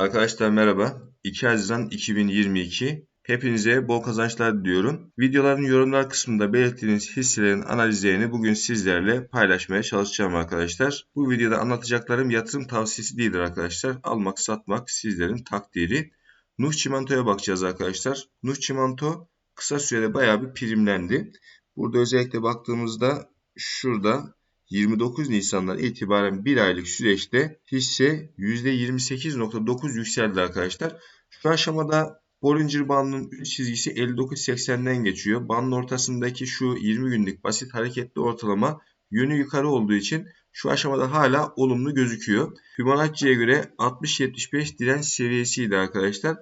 Arkadaşlar merhaba. 2 Haziran 2022. Hepinize bol kazançlar diliyorum. Videoların yorumlar kısmında belirttiğiniz hisselerin analizlerini bugün sizlerle paylaşmaya çalışacağım arkadaşlar. Bu videoda anlatacaklarım yatırım tavsiyesi değildir arkadaşlar. Almak satmak sizlerin takdiri. Nuh Çimento'ya bakacağız arkadaşlar. Nuh Çimento kısa sürede bayağı bir primlendi. Burada özellikle baktığımızda şurada 29 Nisan'dan itibaren bir aylık süreçte hisse %28.9 yükseldi arkadaşlar. Şu aşamada Bollinger Band'ın 3 çizgisi 59.80'den geçiyor. Bandın ortasındaki şu 20 günlük basit hareketli ortalama yönü yukarı olduğu için şu aşamada hala olumlu gözüküyor. Fibonacci'ye göre 60.75 direnç seviyesiydi arkadaşlar.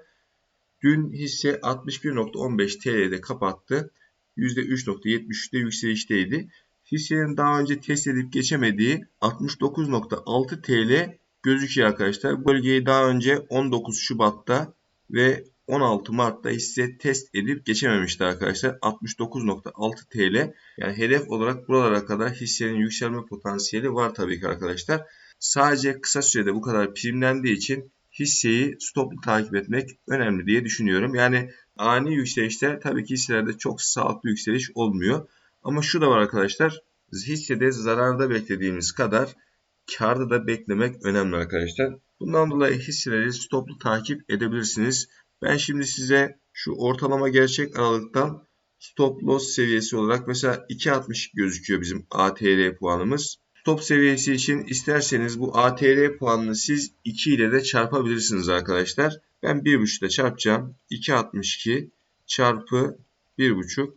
Dün hisse 61.15 TL'de kapattı. %3.73'te yükselişteydi hissenin daha önce test edip geçemediği 69.6 TL gözüküyor arkadaşlar. Bölgeyi daha önce 19 Şubat'ta ve 16 Mart'ta hisse test edip geçememişti arkadaşlar. 69.6 TL yani hedef olarak buralara kadar hissenin yükselme potansiyeli var tabii ki arkadaşlar. Sadece kısa sürede bu kadar primlendiği için hisseyi stoplu takip etmek önemli diye düşünüyorum. Yani ani yükselişte tabii ki hisselerde çok sağlıklı yükseliş olmuyor. Ama şu da var arkadaşlar. Hissede zararda beklediğimiz kadar karda da beklemek önemli arkadaşlar. Bundan dolayı hisseleri stoplu takip edebilirsiniz. Ben şimdi size şu ortalama gerçek aralıktan stop loss seviyesi olarak mesela 2.60 gözüküyor bizim ATR puanımız. Stop seviyesi için isterseniz bu ATR puanını siz 2 ile de çarpabilirsiniz arkadaşlar. Ben 1.5 ile çarpacağım. 2.62 çarpı 1.5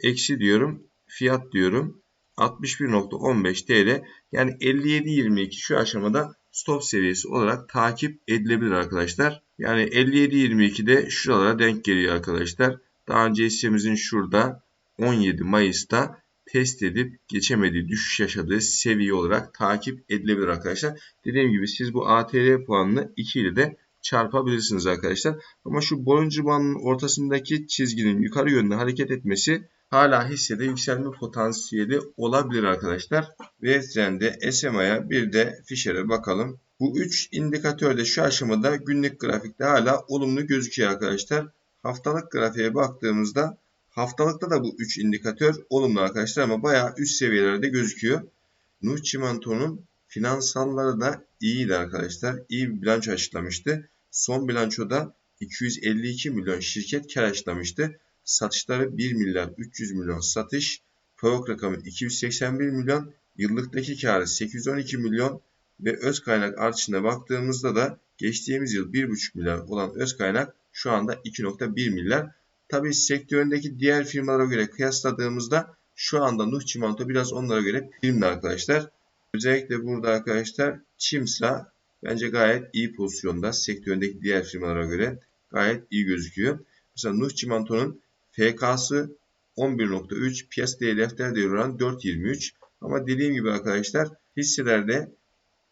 eksi diyorum fiyat diyorum 61.15 TL yani 57.22 şu aşamada stop seviyesi olarak takip edilebilir arkadaşlar. Yani 57.22'de şuralara denk geliyor arkadaşlar. Daha önce hissemizin şurada 17 Mayıs'ta test edip geçemediği düşüş yaşadığı seviye olarak takip edilebilir arkadaşlar. Dediğim gibi siz bu ATR puanını 2 ile de çarpabilirsiniz arkadaşlar. Ama şu Bollinger Band'ın ortasındaki çizginin yukarı yönde hareket etmesi hala hissede yükselme potansiyeli olabilir arkadaşlar. Ve trende SMA'ya bir de Fisher'e bakalım. Bu 3 indikatör de şu aşamada günlük grafikte hala olumlu gözüküyor arkadaşlar. Haftalık grafiğe baktığımızda haftalıkta da bu 3 indikatör olumlu arkadaşlar ama bayağı üst seviyelerde gözüküyor. Nuh Çimento'nun finansalları da iyiydi arkadaşlar. İyi bir bilanço açıklamıştı. Son bilançoda 252 milyon şirket kar açıklamıştı. Satışları 1 milyar 300 milyon satış. PAOK rakamı 281 milyon. Yıllıktaki karı 812 milyon ve öz kaynak artışına baktığımızda da geçtiğimiz yıl 1,5 milyar olan öz kaynak şu anda 2,1 milyar. Tabi sektöründeki diğer firmalara göre kıyasladığımızda şu anda Nuh Çimento biraz onlara göre primli arkadaşlar. Özellikle burada arkadaşlar Çimsa bence gayet iyi pozisyonda. Sektöründeki diğer firmalara göre gayet iyi gözüküyor. Mesela Nuh Çimento'nun FK'sı 11.3, piyasa değeri defter değeri oranı 4.23. Ama dediğim gibi arkadaşlar hisselerde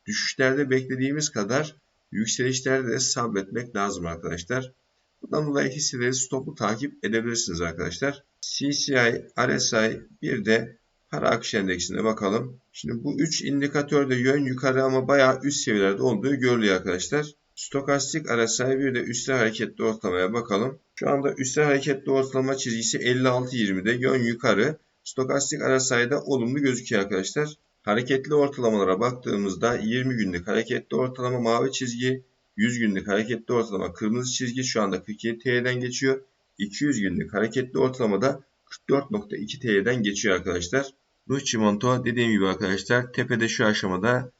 düşüşlerde beklediğimiz kadar yükselişlerde de sabretmek lazım arkadaşlar. Bundan dolayı hisseleri stoplu takip edebilirsiniz arkadaşlar. CCI, RSI bir de para akış endeksine bakalım. Şimdi bu 3 indikatörde yön yukarı ama bayağı üst seviyelerde olduğu görülüyor arkadaşlar. Stokastik RSI bir de üstel hareketli ortalamaya bakalım. Şu anda üstel hareketli ortalama çizgisi 56.20'de yön yukarı. Stokastik RSI'de olumlu gözüküyor arkadaşlar. Hareketli ortalamalara baktığımızda 20 günlük hareketli ortalama mavi çizgi, 100 günlük hareketli ortalama kırmızı çizgi şu anda 47 TL'den geçiyor. 200 günlük hareketli ortalamada 44.2 TL'den geçiyor arkadaşlar. Nuh Çimento dediğim gibi arkadaşlar tepede şu aşamada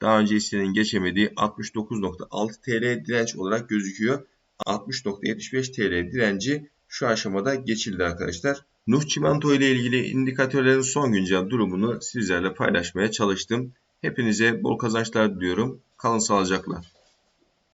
daha önce hissenin geçemediği 69.6 TL direnç olarak gözüküyor. 60.75 TL direnci şu aşamada geçildi arkadaşlar. Nuh Çimento ile ilgili indikatörlerin son güncel durumunu sizlerle paylaşmaya çalıştım. Hepinize bol kazançlar diliyorum. Kalın sağlıcakla.